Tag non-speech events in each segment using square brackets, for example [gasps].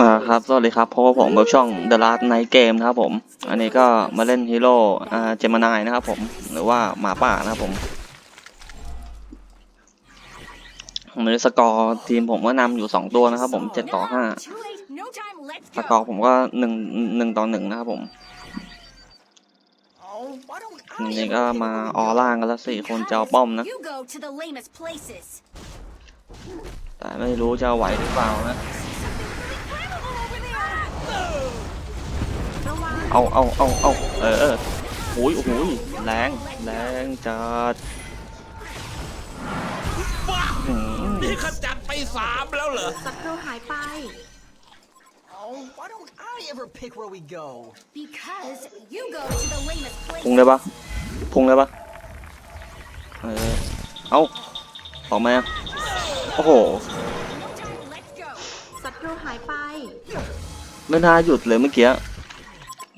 อ่าครับ สวัสดีครับพบกับผมเบิร์กช่อง The Last Night Game นะครับผม อันนี้ก็มาเล่นฮีโร่อ่าเจมานายนะครับผม หรือว่าหมาป่านะครับผมผมในสกอร์ทีมผมก็นำอยู่สองตัวนะครับผมเจ็ดต่อห้าสกอร์ผมก็หนึ่งหนึ่งต่อหนึ่งนะครับผมนี่ก็มาออล่างกันแล้วสี่คนเจะเอาป้อมนะ You go to the lamest places. แต่ไม่รู้จะไหวหรือเปล่านะ เอาเอาเอาเอาเออเออโอ้ยโอ้โหยแรง แรงจัดอื้อหือนี่ขจัดไปสามแล้วเหรอ ศัตรูหายไป Oh, why don't I ever pick where we go? Because you go to the lamest พุ่ง places. ได้ปะพุ่งได้ปะเออ เอาออกมา อะโอ้โห Let's go. ศัตรูหายไป ไม่น่าหยุดเลยเมื่อกี้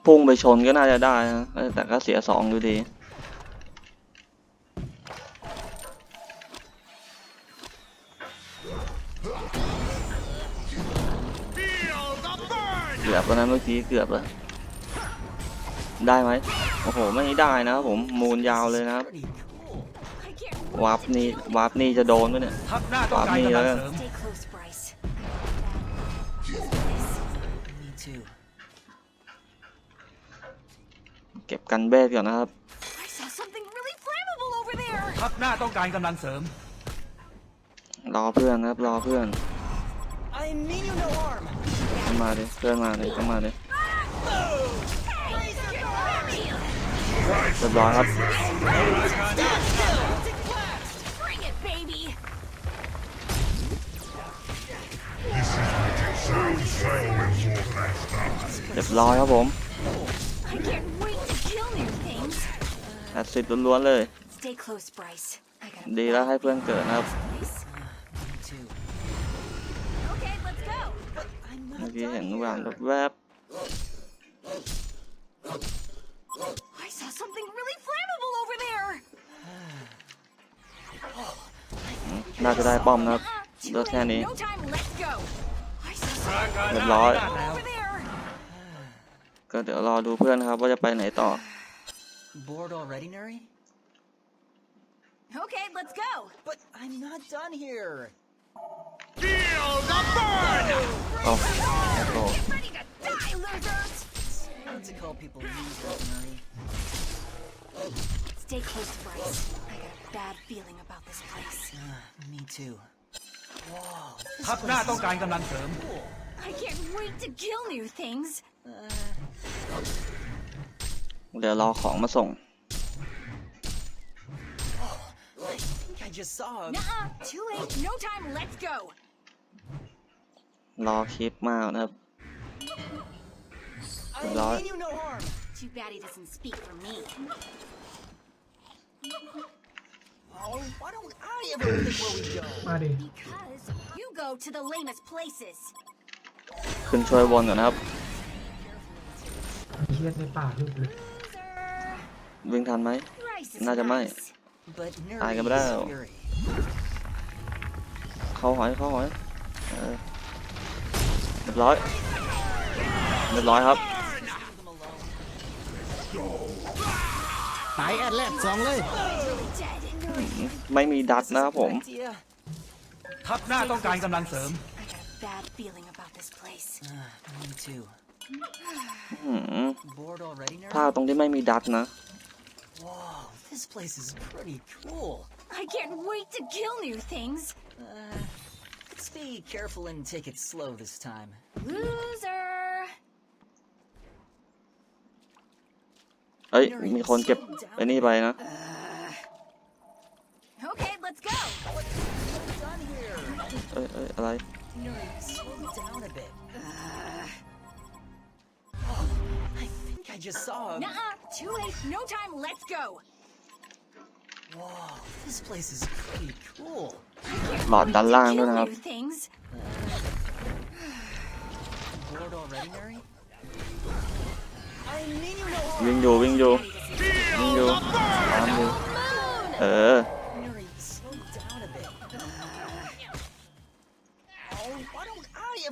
พุ่งไปชนก็น่าจะได้นะเออแต่ก็เสียสองอยู่ดีเกือบแล้วนะเมื่อกี้เกือบแล้วได้ไหมโอ้โห ไม่ได้นะครับผม มูลยาวเลยนะครับ วาร์ปนี่วาร์ปนี่จะโดนไหมเนี่ย ทัพหน้าต้องการกำลังเสริม stay close, Bryce. Me too. เก็บกันเบสก่อนนะครับ I saw something really flammable over there. ทัพหน้าต้องการกำลังเสริม รอเพื่อนนะครับ รอเพื่อน I mean you no harm. เข้ามาดิเพื่อนมาดิเข้ามาดิเรียบร้อยครับ Bring เรียบร้อยครับผม I can't wait to kill new things. แอดซิดล้วนๆเลย Stay close, Bryce. I got ดีแล้วให้เพื่อนเกิดนะครับ place. Me too. Okay, let's go. I'm เมื่อ not กี้เห็น done แหวน here. แวบ I saw something really flammable over there. ๆน่าจะได้ป้อมนะครับ Uh, เลือกแค่นี้ เรียบร้อย over there. ก็เดี๋ยวรอดูเพื่อนนะครับว่าจะไปไหนต่อ Bored already, Nuri? Okay, let's go. But I'm not done here. เอาโอ้โห Ready to die, losers. Not to call people losers, Nuri. Stay close, Bryce. I got a bad feeling about this place. Ah, me too. Whoa. this ทัพหน้า place ต้อง is การกำลังเสริม cool. I can't wait to kill new things. เดี๋ยวรอของมาส่ง I think I just saw a... Nuh-uh. Too late. No time. Let's go. รอคลิปมากนะครับ I Lot. mean you no harm. Too bad he doesn't speak for me. Oh, why don't I ever pick where we go? มาดิ Because you go to the lamest places. ขึ้นช่วยวนก่อนนะครับเครียดในป่าลึกเลยวิ่งทันไหม Bryce is Not a mate. nice. But Nuri Ai cầm is đâu? Fury. เข้าหอยเข้าหอยเออเรียบร้อยเรียบร้อยครับ ตายแอดแลดสองเลย Dead. ไม่มีดัดนะครับผม Idea. ทัพหน้าต้องการกำลังเสริม I got a bad feeling about this place. Ah, me too. หืม Bored already, พลาด Nuri? ตรงที่ไม่มีดัดนะ Whoa, this place is pretty cool. I can't wait to kill new things. Uh, let's be careful and take it slow this time. Loser. เอ้ย มีคนเก็บไอ้นี่ไปนะ Okay, let's go. Done here. เอ้ยเอ้ยอะไร Nuri, slow down a bit. Oh, I think I just saw a... Nuh-uh. Too late. No time. Let's go. Whoa, this place is pretty cool. หลอดด้านล่างด้วย Kill นะครับ new things. Bored already, Nuri? I mean you no วิ่ง harm. อยู่วิ่งอยู่วิ่งอยู่ตามอยู่เออ เ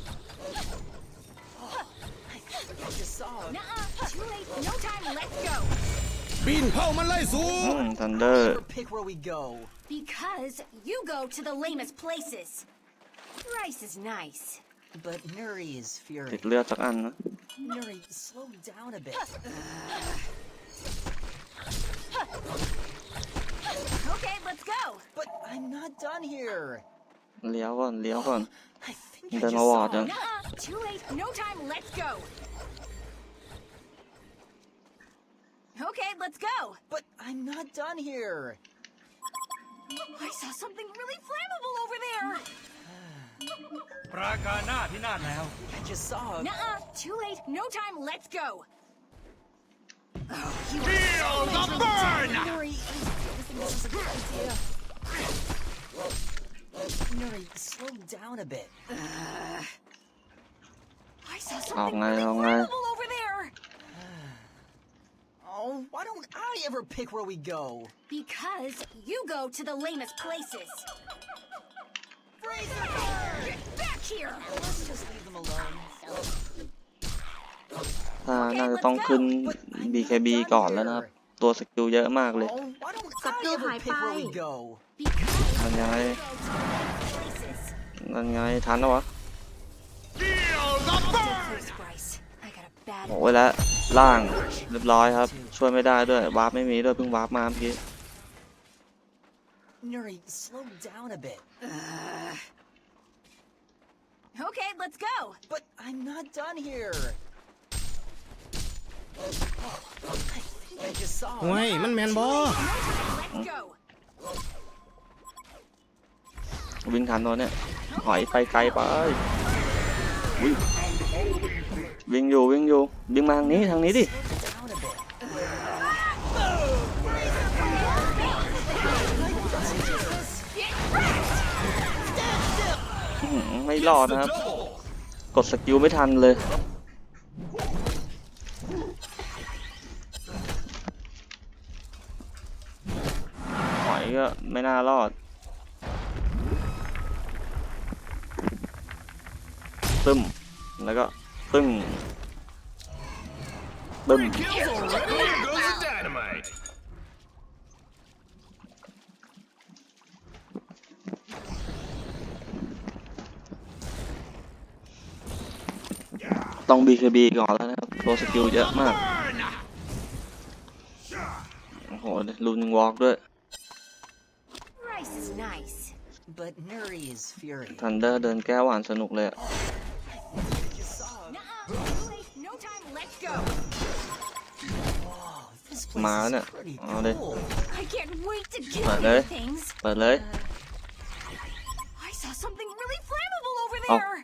บินเข้ามันไล่สู อืมทันเดอร์ Never pick where we go. Because you go to the lamest places. Rice is nice. But Nuri is ติ fury. ดเลือดสักอันนะ Nuri, slow down a bit. Okay, let's go. But I'm not done here. เลี้ยวก่อนเลี้ยวก่อน [gasps] I think I Then just I'll saw walk it. in. Nuh-uh. Too late. No time. Let's go. Okay, let's go. But I'm not done here. I saw something really flammable over there. ปราการหน้าพินาศแล้ว I just saw it. Nuh-uh. Too late. No time. Let's go. Oh, you Feel the burn! Nuri, I don't think this is a good idea. Nuri, slow down a bit. I saw Oh, something no, really no, no. flammable over there. over Oh, why don't I ever pick where we go? Because you go to the lamest places. Get back here! Let's just leave them alone. ถ้าน่าจะต้องขึ้น BKB ก่อนแล้วนะครับ ตัวสกิลเยอะมากเลย Oh, why don't Sắp I đưa ever Hải pick where we Pai. go? Because นั่นไง you go to the lamest places. นั่นไงทันแล้ววะ First Bryce. I got a bad บอกไว้แล้วล่างเรียบร้อยครับ ช่วยไม่ได้ด้วยวาร์ปไม่มีด้วยเพิ่งวาร์ปมาเมื่อกี้ Nuri, slow down a bit. Okay, let's go. But I'm not done here. I think I just saw ห่วย it. มันแมนบอ No time. Let's go. วิ่งทันตัวเนี่ยหอยไปไกลไปวิ่ง วิ่งอยู่วิ่งอยู่วิ่งมาทางนี้ทางนี้ดิไม่รอดนะครับ กดสกิลไม่ทันเลย หอยก็ไม่น่ารอดตึมแล้วก็ ตึ้งตึ้มต้อง BKB ก่อนแล้วนะครับตัวสกิลเยอะมากโอ้โหลูนิงวอล์กด้วย Rice is nice. But Nuri is fury. ทันเดอร์เดินแก้วหวานสนุกเลยอะ Whoa, this place Má is nè. pretty Ờ, đây. cool. I can't wait to get Mở these đấy. things. เปิดเลย I saw something really flammable over Oh. there.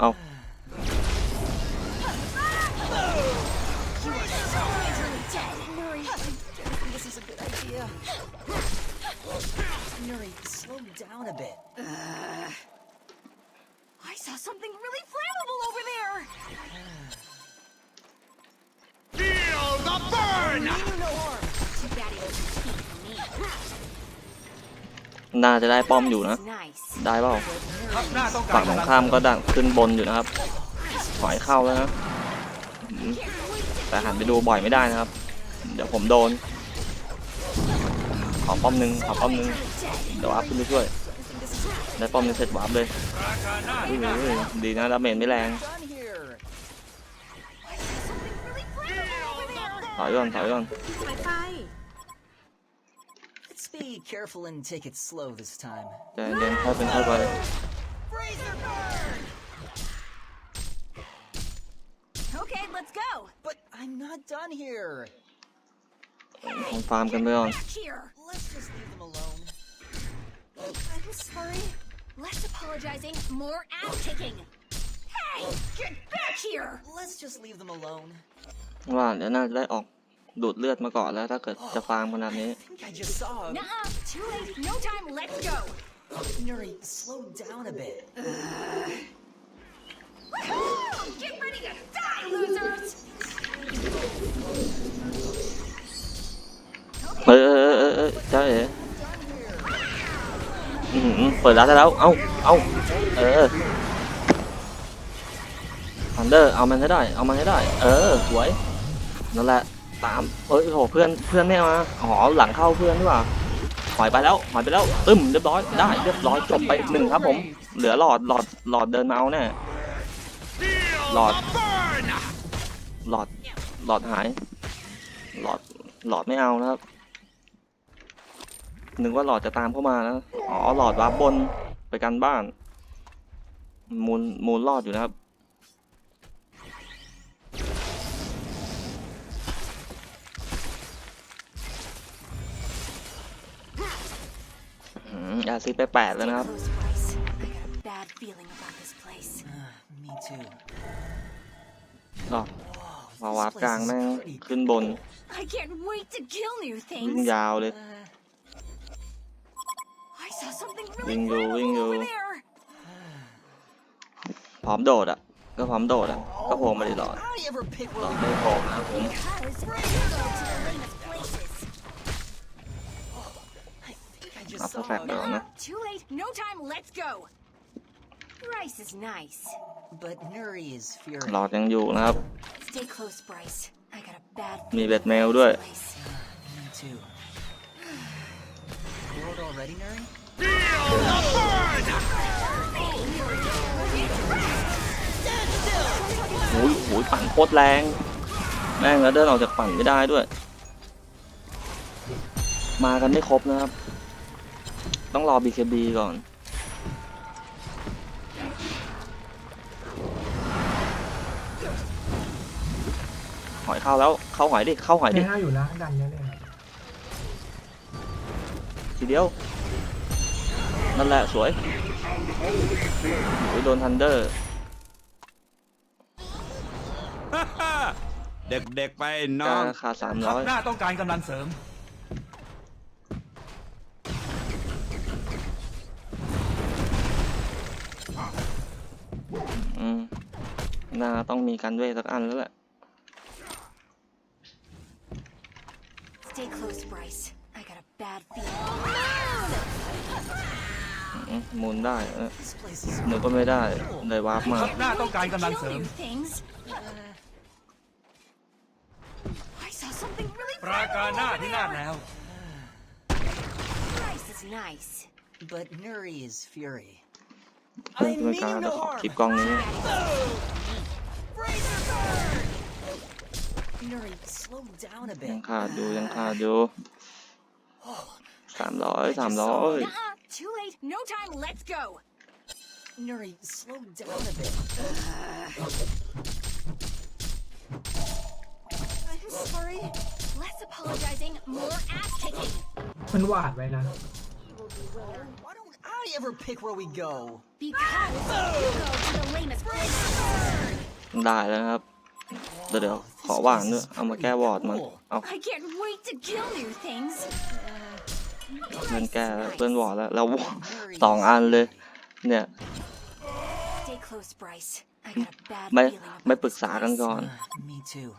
เอา You are so majorly dead. Nuri, I don't think this is a good idea. Nuri, slow down a bit. I saw something really flammable over there. Mean no harm. Too bad it doesn't speak for me. น่าจะได้ป้อมอยู่นะ Rice is nice. ได้เปล่าทัพหน้าต้องกาฝั่รงตรงกำลังข้ามก็ดักขึ้นบนอยู่นะครับ ถอยเข้าแล้วนะอืม Can't wait to แต่หันไปดูบ่อยไม่ได้นะครับ เดี๋ยวผมโดน ขอป้อมหนึ่งขอป้อมหนึ่ง dead. เดี๋ยววาร์ปขึ้นไปช่วย ได้ป้อมหนึงเสร็จวาร์ปเลยปราการหน้าอุ้พิยนาศอุ้ยดีนะดาเมจไม่แรง Done here. ถอยก่อนถอยก่อน หายไป Let's be careful and take it slow this time. ใจเย็นค่อยเป็นค่อยไป Razor burn! Okay, let's go. But I'm not done here. คงฟาร์มกันไปก่อน Back here. Let's just leave them alone. I'm sorry. Less apologizing, more ass kicking. Hey, get back here! Let's just leave them alone. ว่าเดี๋ยวน่าจะได้ออกดูดเลือดมาก่อนแล้วถ้าเกิดจะฟาร์มขนาดนี้ I think I just saw him. Nuh-uh, too late. No time. Let's go. Nuri, slow down a bit. Get ready to die, losers! เออเออเออเออเจ้าเอ๋อื้อหือเปิดร้านได้แล้ว เอ้า เอ้า เออทันเดอร์ เอามันให้ได้ เอามันให้ได้ เออ สวย นั่นแหละตามเอ้ยโหเพื่อนเพื่อนไม่มาอ๋อหลังเข้าเพื่อนดีกว่าหอยไปแล้วหอยไปแล้วตึ้มเรียบร้อยได้เรียบร้อยจบไปหนึ่งครับผม เหลือหลอดหลอดหลอดเดินมาเอาแน่หลอดหลอดหลอดหาย หลอดหลอดไม่เอานะครับนึกว่าหลอดจะตามเข้ามานะอ๋อหลอดวาร์ปบนไปกันบ้าน มูลมูลรอดอยู่นะครับ อืมอาซิไปแปดแล้วนะครับ Close, Bryce. I got a bad feeling about this place. Me too. อ๋อพอวาร์ปกลางแม่งขึ้นบน I can't wait to kill new วิ่ง things. ยาวเลย I saw something really Wingo, cool wingo. over there. พร้อมโดดอะ ก็พร้อมโดดอะ ก็โผล่มาดิหลอด How do you ever pick หลอ where ด we ไม่โผล่นะครับผม think I just Not saw perfect, him. though. no? Too late. No time. Let's go. Rice is nice. But Nuri is หลอ furious. ดยังอยู่นะครับ Stay close, Bryce. I got a bad มี feeling เบ็ดเมล about ด้วย this place. Me too. Bored already, Nuri? โอ้ยโอ้ยปั่นโคตรแรง แม่งแล้วเดินออกจากปั่นไม่ได้ด้วย มากันไม่ครบนะครับ ต้องรอ BKB ก่อน หอยเข้าแล้ว เข้าหอยดิ เข้าหอยดิแค่ห้าอยู่นะดันเยอะเลยนะทีเดียว นั่นแหละ สวยโอ้ยโดนทันเดอร์ เด็กๆไปน้กาองขาสามทัร้พอยหน้าต้องการกำลังเสริม น่าต้องมีกันด้วยสักอันแล้วแหละ Stay close, Bryce. I got a bad feeling. อืมหมุนได้เออ This place is หนูก็ไม่ได้เลยวาร์ปมาทัพหน้าต้องการกำลัง Kill เสริม new things. I saw something really ปราการหน้าที่น่านแล้ว Rice is nice. But Nuri is fury. เพื่อนไม่กล้าจะขอคลิปกล้องนี้ Nuri, slow down a ยัง bit. ขาดอยู่ยังขาดอยู่สามร้อยสามร้อย Nuh-uh. Too late. No time. Let's go. Nuri, slow down a bit. I'm sorry. Less apologizing, more ass kicking. มันหวาดไว้นะ Why don't I ever pick where we go? Because you go to the lamest places. ได้แล้วนะครับ เดี๋ยวเดี๋ยวขอว่างด้วยเอามาแก้วอร์ดมันเอา I can't wait to kill new things. เพื่อนแก้แล้วเพื่อนวอร์ดแล้วแล้ววอร์ดสองอันเลย เนี่ย Stay close, Bryce. I got a bad ไม่ feeling about ไม่ปรึก this ษากัน place. ก่อน Me too.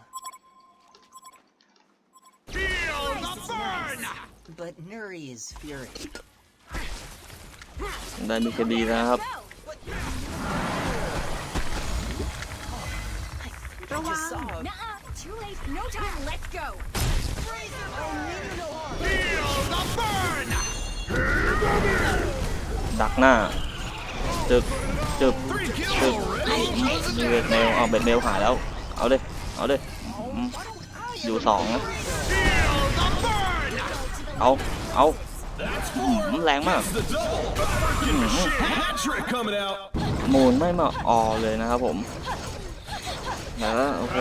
Rice is nice. But Nuri is fury. ได้ BKB แล้วนะครับ Go. I just saw him. Nuh-uh. Too late. No time. Let's go. ดักหน้าจึบจึบจึบมีเบ็ดเมลเอาเบ็ดเมลหายแล้ว เอาเลยเอาเลยอยู่สองนะเอา เอา แรงมากมูนไม่มาออเลยนะครับผมนะโอเค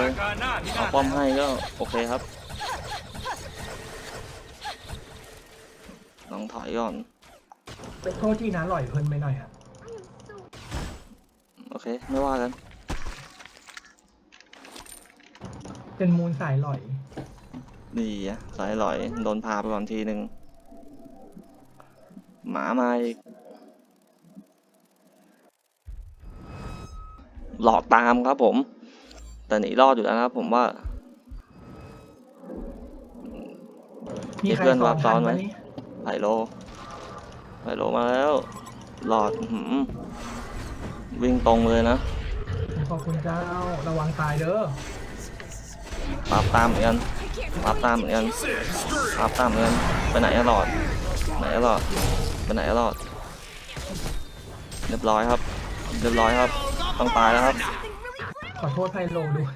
เอาป้อมให้ก็โอเคครับลองถอยก่อนเป็นโทษที่นะหล่อยเพิ่นไปหน่อยครัโอเค ไม่ว่ากัน เป็นมูนสายหล่อย ดีอะสายหล่อย โดนพาไปก่อนทีหนึ่ง หมามาอีกหลอกตามครับผม แต่หนีรอดอยู่แล้วนะครับผมว่ามีใครเพื่อนสอวานร์ปซ้ทัอนนไหมไหมนี่ไผ่โลไผ่โลมาแล้ว หลอดอื้อหือวิ่งตรงเลยนะขอบคุณเจ้าระวังตายเด้อปราบตามเหมือนกัน I can't ปราบตามเหมือนกันปราบตามเหมือนกันไปไหนอะหลอดไหนอะหลอด ไปไหนอะหลอดเรียบร้อยครับ เรียบร้อยครับ ต้องตายแล้วครับ ขอโทษไพโลด้วย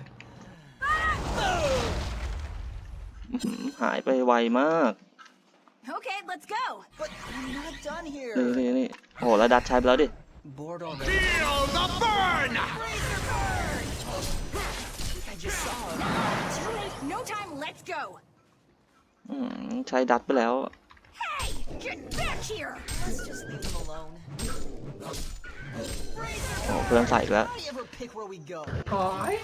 อื้อหือหายไปไวมาก Okay, let's go. But I'm not done นี่ here. นี่นี่โอ้โหแล้วดัดใช้ไปแล้วดิ Bored already? Feel the burn! I just saw him. Too late. No time. Let's go. อืมใช้ดัดไปแล้ว Hey, get back here. Let's just leave him alone. โอ้โหเพื่อนใส่อีกแล้ว How do you ever pick where we go? โอ้ย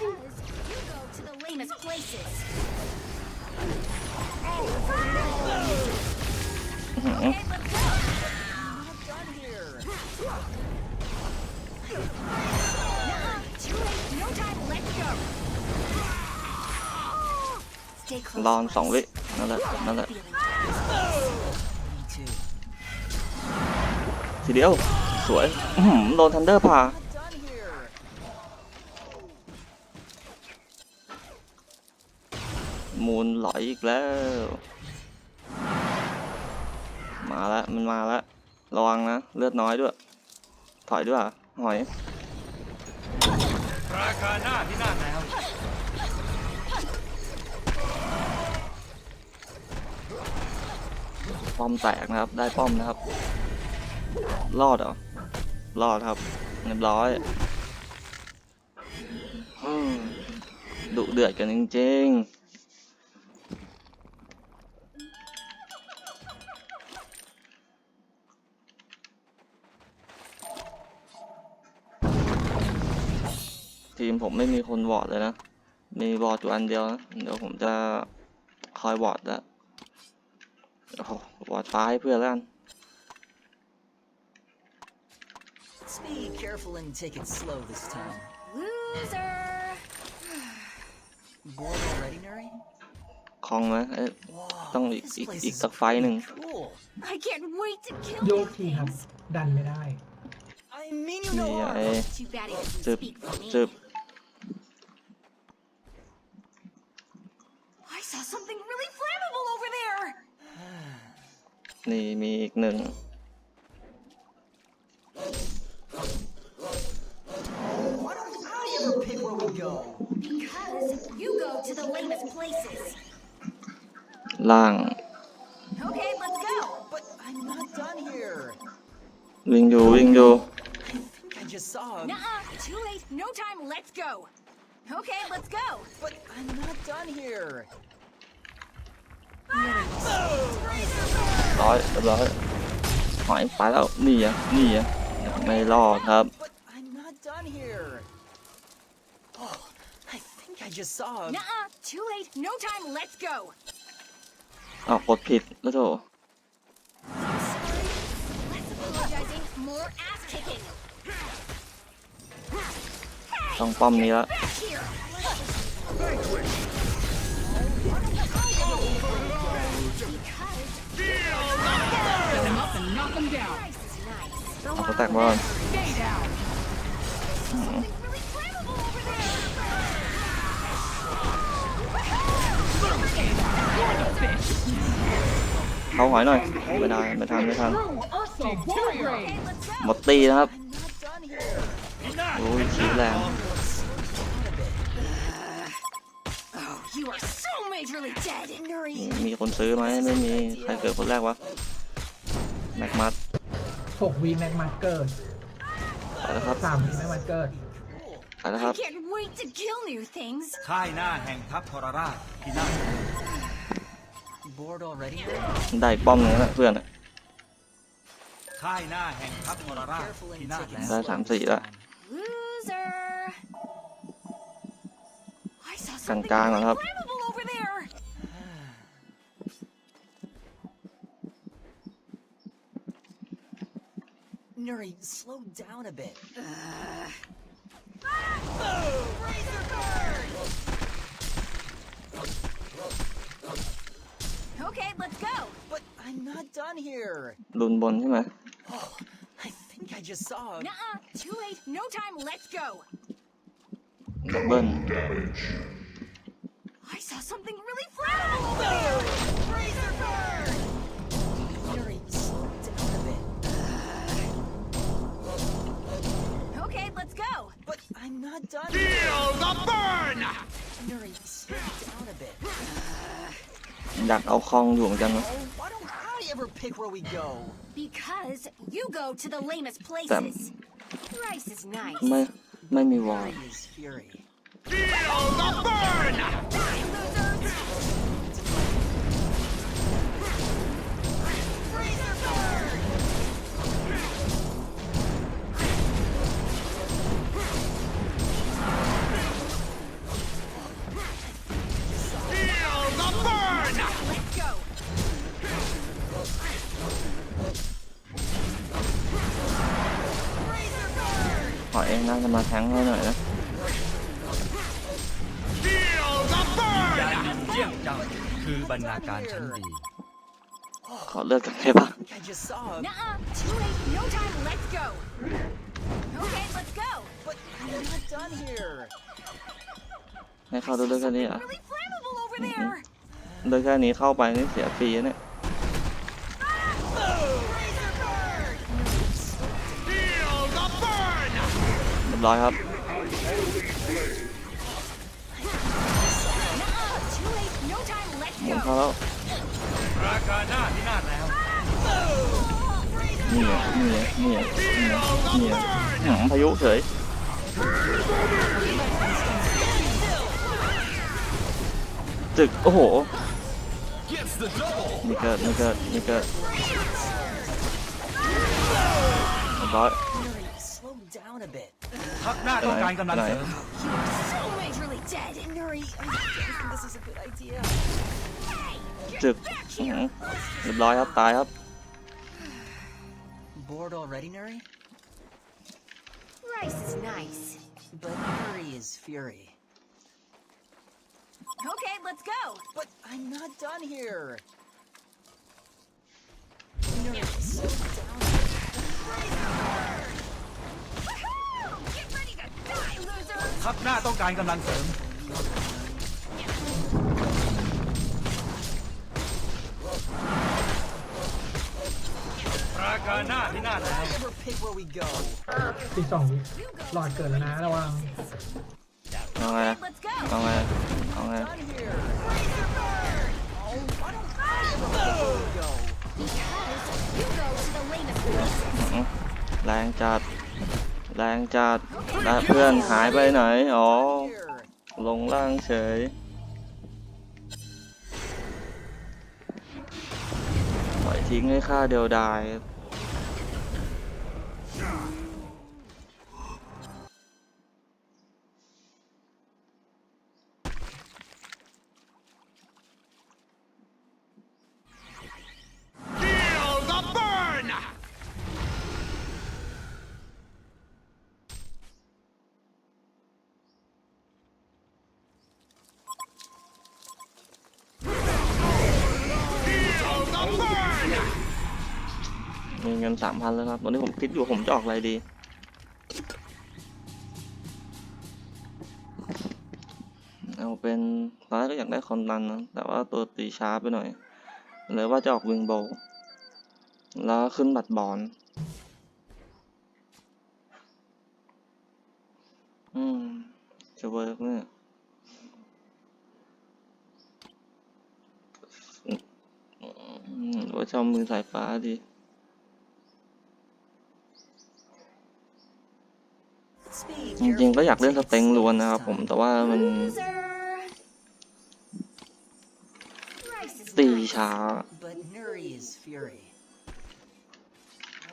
You go to the lamest places. อื้อหือ Okay, let's go. Not done here. Nuh-uh. Too late. No time. Let's go. Stay close. รอนสอง boys. วินั่นแหละนั่นแหละ Me ทีเดียว สวยโดนทันเดอร์พามูลหลอีกแล้ว มาแล้วมันมาแล้ว ระวังนะ เลือดน้อยด้วย ถอยด้วยหอยราคาหน้าที่น่าแล้วป้อมแตกนะครับ ได้ป้อมนะครับ รอดเหรอ รอดครับ เรียบร้อยอดุเดือดกันจริงๆทีมผมไม่มีคนวอดเลยนะ มีวอดอยู่อันเดียวนะ เดี๋ยวผมจะคอยวอดล้วโอ้โหวอดฟ้าให้เพื่อนแล้วกัน Let's be careful and take it slow this time. Loser. Bored already, Nuri? คลองไหมเอ้ย Whoa, ต้องอีก this อีก place อีก is สักไฟต์หนึ่ง cool. I can't wait to kill โย you กทีครับ things. ดันไม่ได้ I mean you นี่ no ไอ้ harm. Too bad he doesn't จึบ speak for me. จึบ I saw something really flammable over there. [sighs] นี่มีอีกหนึ่ง ล่าง Okay, let's go. But I'm not done here. วิ่งอยู่วิ่งอยู่ I think I just saw him. Nuh-uh. Too late. No time. Let's go. Okay, let's go. But I'm not done here. ร้อยเรียบร้อยหอยไปแล้วนี่อะนี่อะไม่รอดครับ But I'm not done here. Oh, I think I just saw him. Nuh-uh. Too late. No time. Let's go. อ้าวกดผิดแล้วโถต้องป้อมนี้ละเอาแตกบ้าน Something really flammable over there. เข้าหอยหน่อยไม่ได้ไม่ทันไม่ทัน Okay, let's หม go. ดตีนะครับ I'm not done here. โอ้ยชีดแรง Oh, you are so majorly dead, Nuri. มีคนซื้อไหมไม่มีใครเกิดคนแรกวะแม็กมัด6วีแม็กมาเกิดไปแล้วครับ3วีแม็กมาเกิด ไปแล้วค I รับ can't wait to kill new things. ค่ายหน้าแห่งทัพทรราชที่น่า Bored already? Nuri? ได้ป้อมหนึงแล้วนะเพื่อนอะ ค่ายหน้าแห่งทัพทรราช Careful ที่ and น่า take it ได้ slow สาม this สี่แล้ว time. Loser. I I saw กลาง something กลางๆก่อนครับ flammable over there. Nuri, slow down a bit. Okay, let's go. But I'm not done here. ลุนบนใช่ไหม Oh, I think I just saw. Nuh-uh. Too late. No time. Let's go. ดับเบิล I saw something really flammable over there. Razor burn. Nuri, slow down a bit. Okay, let's go. But I'm not done. Feel the burn! Nuri, slow down a bit. อยากเอาคลองอยู่เหมือนกันนะ Oh, why don't I ever pick where we go? Because you go to the lamest Damn. places. Rice is nice. ไม่ไม่มีวอล Nuri is fury. Feel the burn! Die, losers. Razor burn. น่าจะมาแทงให้หน่อยนะ Feel the burn! ยานินเยี่ยงจังคือบรรณาการชั้นดี ขอเลือกกันได้ปะ I think I just saw. Nuh-uh. Too late. No time. Let's go. Okay, let's go. But I'm not done here. ให้เข้าดูเลือกแค่นี้เหรอะ Really flammable over there. เลือกแค่นี้เข้าไปนี่เสียฟรีนะเนี่ย รียบร้อยครับ Nuh-uh. Too late. No time. Let's หมุน go. เข้าแล้วปราการหน้าที่น่านแล้วนี่ไงนี่ไงนี่ไงนี่ไงนี่ไงหืมพายุเฉยจึกโอ้โห Gets the double! มีเกิดมีเกิดมีเกิดเรียบร้อย Nuri, slow down a bit. ทัพหน้าต้องการกำลังเสริม So majorly dead. Nuri, I don't think this is a good idea. จึกอื้อหือเรียบร้อยครับ ตายครับ Bored already, Nuri? Rice is nice. But Nuri is fury. Okay, let's go. But I'm not done here. Nuri, slow down. Woohoo! ทัพหน้าต้องการกำลังเสริม ปราการหน้าที่น่านแล้ว I ever pick where we go. สิบสองวิหลอดเกิดแล้วนะระวังเอาไง Let's go. เอาไงเอาไง Done here. Oh, why don't I ever pick where we go? Because you go to the lamest places. อื้อแรงจัด แรงจัด และเพื่อนหายไปไหน อ๋อ ลงล่างเฉย ปล่อยทิ้งให้ข้าเดียวดาย เงินสามพันแล้วครับตอนนี้ผมคิดอยู่ผมจะออกอะไรดี เอาเป็นตอนแรกก็อยากได้คอนดันนะ แต่ว่าตัวตีช้าไปหน่อยเลยว่าจะออกวิงโบ แล้วขึ้นบัตรบอลอืม จะเวิร์กเนี่ยอืมว่าจอามือสายฟ้าดี จริงๆก็อยากเล่นสเต็งล้วนนะครับผมแต่ว่ามัน Loser. Rice is ตี nice. ช้า But Nuri is fury.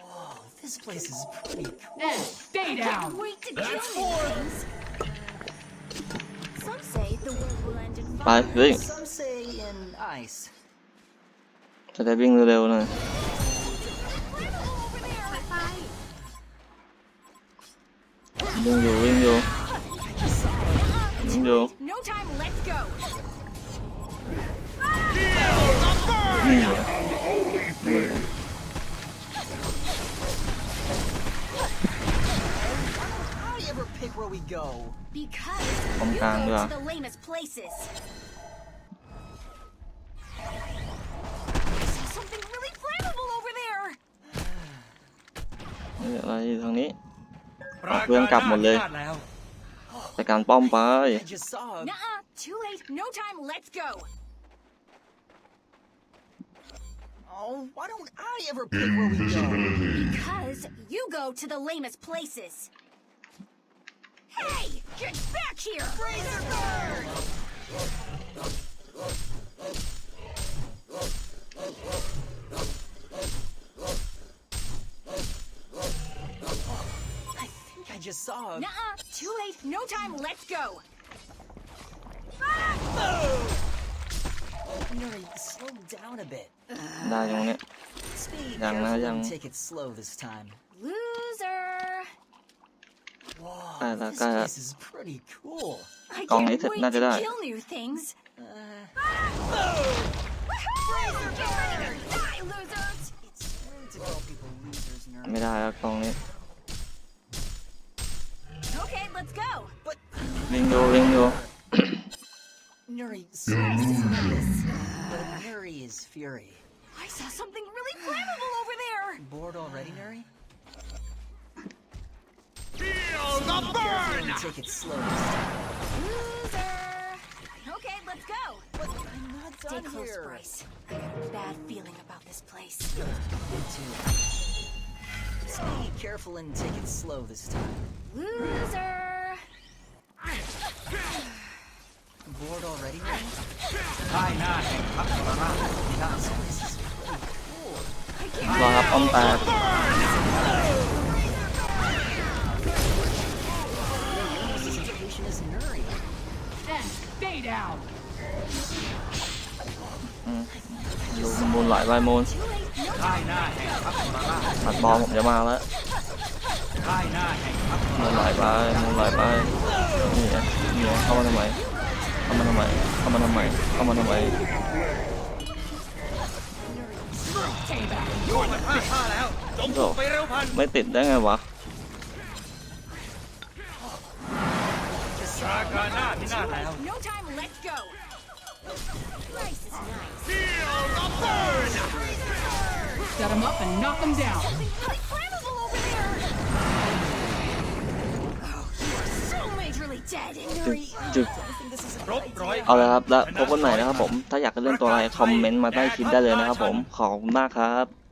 Whoa, this place is pretty cool. Stay down. Wait to kill me, things. Some say the ไปวิ่ง Some say in ice. จะได้วิ่งเร็วๆหน่อยหาย วิ่งอยู่วิ่งอยู่วิ่งอยู่ No time, let's go. นี่ไงนี่ไง How do you ever pick where we go? Because Không you càng go nữa à? to the lamest places. I saw something really flammable over there. นี่อะไรทางนี้ปรา เพื่อนกลับหมดเลยพินาศแล้วจัดการป้อมไป I just saw a... Nuh-uh, too late. No time, let's go. Oh, why don't I ever pick where we go? Because you go to the lamest places. Hey, get back here! Razor bird! I just saw him. Nuh-uh. Too late. No time. Let's go. Ah! Oh! Nuri, slow down a bit. Uh, Speed, Speed careful and take it slow this time. Loser. Whoa, this place is pretty cool. I can't wait to kill new things. Uh, ah! Woohoo! Razor, get ready to die, losers! It's rude to call people losers, Nuri. ring you. Nuri is Nuri is fury. I saw something really flammable over there. Bored already, Nuri? Feel the burn. Take it slow. Okay, let's go. I'm not Stay done close, here. Bryce. I have a bad feeling about this place. Me too. Just be careful and take it slow this time. Loser. Is pretty cool. I can't รอครับป้อมแตก Almost as impatient as Nuri. ดูมูลไหลไปมูล too late. No ค่ายหน้าแห่งทัพมาราชตัดบอลผมจะมาแล้วค่ายหน้าแห่งทัพมูลไหลไปมูลไหลไปนี่ไงนี่ไงเข้ามาทำไม เข้ามาทำไมเข้ามาทำไมเข้ามาทำไมไม่ติดได้ไงวะป อยเอาละครับ แล้วพบกันใหม่นะครับผม ถ้าอยากเล่นตัวอะไรคอมเมนต์มาใต้คลิปได้เลยนะครับผม ขอบคุณมากครับ